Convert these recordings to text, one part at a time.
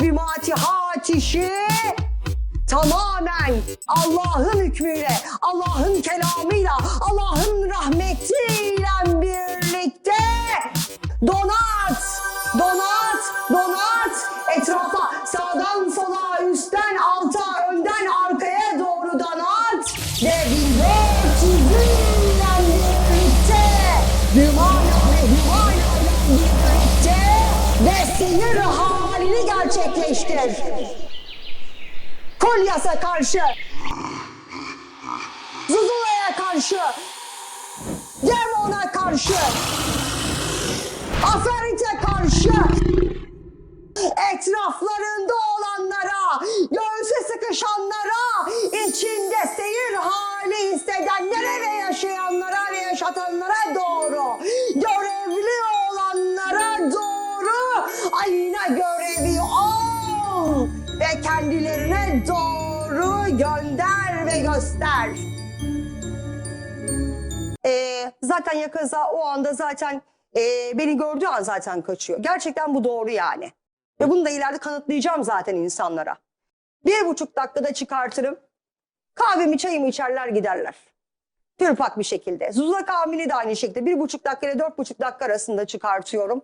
bimatihat işi tamamen Allah'ın hükmüyle, Allah'ın kelamıyla, Allah'ın rahmetiyle birlikte donat, donat, donat. Etrafa sağdan sola, üstten alta, önden arkaya doğru donat. Ve 1400'ünle birlikte hümana ve hümanayla birlikte ve seyir halini gerçekleştir. Kolyas'a karşı, Zuzula'ya karşı, Demon'a karşı, Aferit'e karşı, etraflarında olanlara, göğsü sıkışanlara, içinde seyir hali hissedenlere ve yaşayanlara ve yaşatanlara doğru, kendilerine doğru gönder ve göster. Ee, zaten Yakaza o anda zaten e, beni gördüğü an zaten kaçıyor. Gerçekten bu doğru yani. Ve bunu da ileride kanıtlayacağım zaten insanlara. Bir buçuk dakikada çıkartırım. Kahvemi çayımı içerler giderler. Pürpak bir şekilde. Zuzula kavmini de aynı şekilde. Bir buçuk dakika ile dört buçuk dakika arasında çıkartıyorum.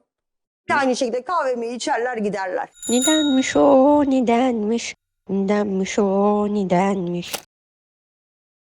Aynı şekilde kahvemi içerler giderler. Nedenmiş o nedenmiş? Nedenmiş o nedenmiş?